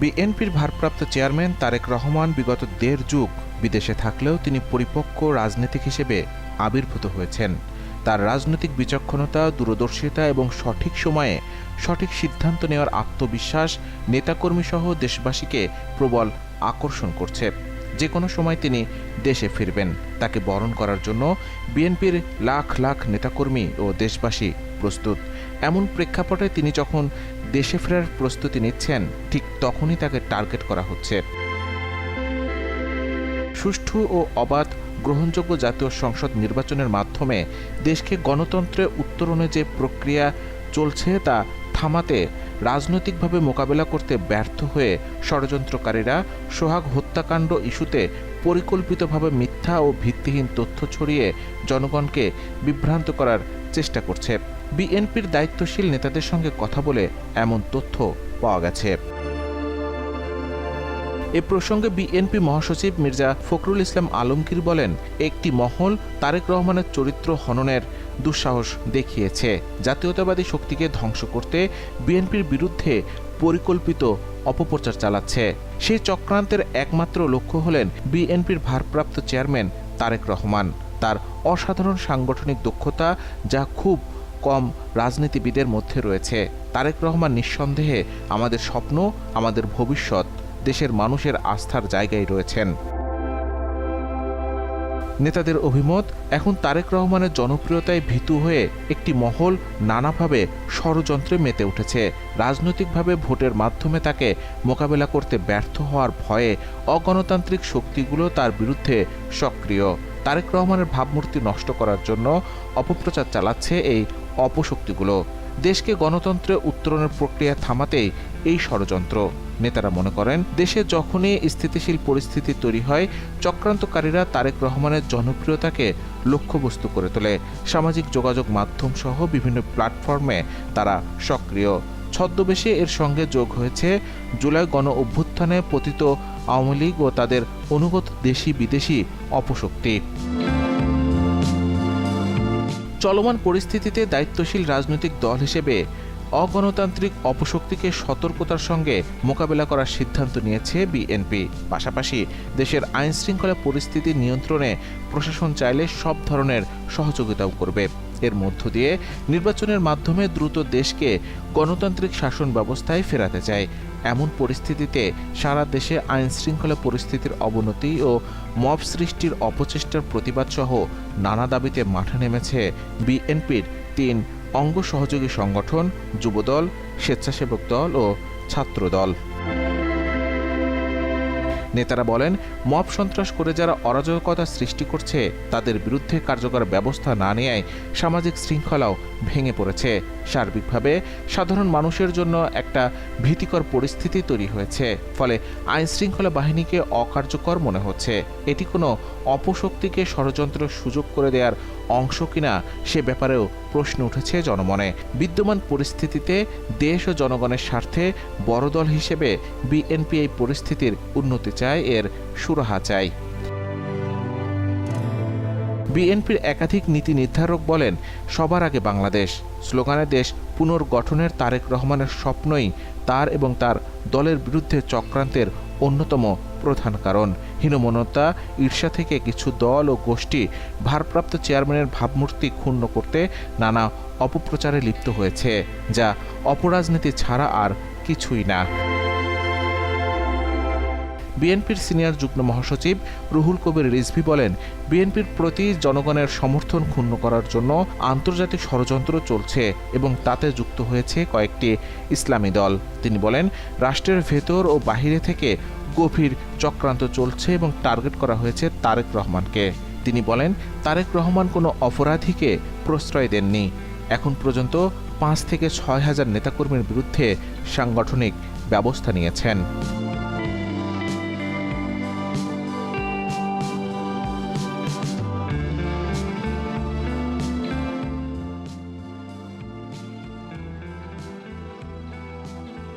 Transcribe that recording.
বিএনপির ভারপ্রাপ্ত চেয়ারম্যান তারেক রহমান বিগত দেড় যুগ বিদেশে থাকলেও তিনি পরিপক্ক রাজনীতিক হিসেবে আবির্ভূত হয়েছেন। তার রাজনৈতিক বিচক্ষণতা, দূরদর্শিতা এবং সঠিক সময়ে সঠিক সিদ্ধান্ত নেওয়ার আত্মবিশ্বাস নেতাকর্মীসহ দেশবাসীকে প্রবল আকর্ষণ করছে। যে কোনো সময় তিনি দেশে ফিরবেন। তাকে বরণ করার জন্য বিএনপির লাখ লাখ নেতাকর্মী ও দেশবাসী প্রস্তুত। এমন প্রেক্ষাপটে তিনি যখন দেশে ফেরার প্রস্তুতি নিচ্ছেন, ঠিক তখনই তাকে টার্গেট করা হচ্ছে। সুষ্ঠু ও অবাধ গ্রহণযোগ্য জাতীয় সংসদ নির্বাচনের মাধ্যমে দেশকে গণতন্ত্রে উত্তরণে যে প্রক্রিয়া চলছে তা থামাতে রাজনৈতিকভাবে মোকাবেলা করতে ব্যর্থ হয়ে ষড়যন্ত্রকারীরা সোহাগ হত্যাকাণ্ড ইস্যুতে পরিকল্পিতভাবে মিথ্যা ও ভিত্তিহীন তথ্য ছড়িয়ে জনগণকে বিভ্রান্ত করার চেষ্টা করছে। বিএনপির দায়িত্বশীল নেতাদের সঙ্গে কথা বলে এমন তথ্য পাওয়া গেছে। এ প্রসঙ্গে বিএনপি মহাসচিব মির্জা ফখরুল ইসলাম আলমগীর বলেন, একটি মহল তারেক রহমানের চরিত্র হননের দুঃসাহস দেখিয়েছে। জাতীয়তাবাদী শক্তিকে ধ্বংস করতে বিএনপির বিরুদ্ধে পরিকল্পিত অপপ্রচার চালাচ্ছে। সেই চক্রান্তের একমাত্র লক্ষ্য হলেন বিএনপির ভারপ্রাপ্ত চেয়ারম্যান তারেক রহমান। তার অসাধারণ সাংগঠনিক দক্ষতা যা খুব কম রাজনীতিবিদের মধ্যে রয়েছে। তারেক রহমান নিঃসন্দেহে আমাদের স্বপ্ন, আমাদের ভবিষ্যৎ, দেশের মানুষের আস্থার জায়গায় রয়েছেন। নেতাদের অভিমত, এখন তারেক রহমানের জনপ্রিয়তায় ভীতু হয়ে একটি মহল নানাভাবে ষড়যন্ত্রে মেতে উঠেছে। রাজনৈতিকভাবে ভোটের মাধ্যমে তাকে মোকাবেলা করতে ব্যর্থ হওয়ার ভয়ে অগণতান্ত্রিক শক্তিগুলো তার বিরুদ্ধে সক্রিয়। তারেক রহমানের ভাবমূর্তি নষ্ট করার জন্য অপপ্রচার চালাচ্ছে এই অপশক্তিগুলো। দেশকে গণতন্ত্রে উত্তরণের প্রক্রিয়া থামাতেই এই ষড়যন্ত্র। নেতারা মনে করেন, দেশে যখনই স্থিতিশীল পরিস্থিতি তৈরি হয়, চক্রান্তকারীরা তারেক রহমানের জনপ্রিয়তাকে লক্ষ্যবস্তু করে তোলে। সামাজিক যোগাযোগ মাধ্যম সহ বিভিন্ন প্ল্যাটফর্মে তারা সক্রিয়। ছদ্মবেশে এর সঙ্গে যোগ হয়েছে জুলাই গণ অভ্যুত্থানে পতিত আওয়ামী লীগ ও তাদের অনুগত দেশি বিদেশি অপশক্তি। চলমান পরিস্থিতিতে দায়িত্বশীল রাজনৈতিক দল হিসেবে অগণতান্ত্রিক অপশক্তিকে সতর্কতার সঙ্গে মোকাবেলা করার সিদ্ধান্ত নিয়েছে বিএনপি। পাশাপাশি দেশের আইন শৃঙ্খলা পরিস্থিতি নিয়ন্ত্রণে প্রশাসন চাইলে সব ধরনের সহযোগিতাও করবে। এর মধ্য দিয়ে নির্বাচনের মাধ্যমে দ্রুত দেশকে গণতান্ত্রিক শাসন ব্যবস্থায় ফেরাতে চায়। এমন পরিস্থিতিতে সারা দেশে আইন শৃঙ্খলা পরিস্থিতির অবনতি ও মব সৃষ্টির অপচেষ্টার প্রতিবাদ সহ নানা দাবিতে মাঠে নেমেছে বিএনপির তিন অঙ্গ সহযোগী সংগঠন যুবদল স্বেচ্ছাসেবক দল ও ছাত্রদল। নেতারা বলেন, মব সন্ত্রাস করে যারা অরাজকতা সৃষ্টি করছে, তাদের বিরুদ্ধে কার্যকর ব্যবস্থা না নেয় সামাজিক শৃঙ্খলাও ভেঙে পড়েছে। সার্বিকভাবে সাধারণ মানুষের জন্য একটা ভীতিকর পরিস্থিতি তৈরি হয়েছে, ফলে আইন শৃঙ্খলা বাহিনীকে অকার্যকর মনে হচ্ছে। এটি কোনো অপশক্তিকে ষড়যন্ত্র সুযোগ করে দেওয়ার অংশ কিনা, সে ব্যাপারেও প্রশ্ন উঠেছে জনমনে। বিদ্যমান পরিস্থিতিতে দেশ ও জনগণের স্বার্থে বড় দল হিসেবে বিএনপি এই পরিস্থিতির উন্নতি চায় এর সুরাহা চায় বিএনপির একাধিক নীতি নির্ধারক বলেন, সবার আগে বাংলাদেশ। স্লোগানে দেশ পুনর্গঠনের তারেক রহমানের স্বপ্নই তার এবং তার দলের বিরুদ্ধে চক্রান্তের অন্যতম প্রধান কারণ। হীনমনতা ঈর্ষা থেকে কিছু দল ও গোষ্ঠী ভারপ্রাপ্ত চেয়ারম্যানের ভাবমূর্তি ক্ষুণ্ণ করতে নানা অপপ্রচারে লিপ্ত হয়েছে, যা অপরাজনীতি ছাড়া আর কিছুই না। বিএনপির সিনিয়র যুগ্ম মহাসচিব রুহুল কবির রিজভি বলেন, বিএনপির প্রতি জনগণের সমর্থন ক্ষুণ্ণ করার জন্য আন্তর্জাতিক ষড়যন্ত্র চলছে এবং তাতে যুক্ত হয়েছে কয়েকটি ইসলামী দল। তিনি বলেন, রাষ্ট্রের ভেতর ও বাহিরে থেকে গভীর চক্রান্ত চলছে এবং টার্গেট করা হয়েছে তারেক রহমানকে। তিনি বলেন, তারেক রহমান কোনো অপরাধীকে প্রশ্রয় দেননি। এখন পর্যন্ত পাঁচ থেকে ছয় হাজার নেতাকর্মীর বিরুদ্ধে সাংগঠনিক ব্যবস্থা নিয়েছেন।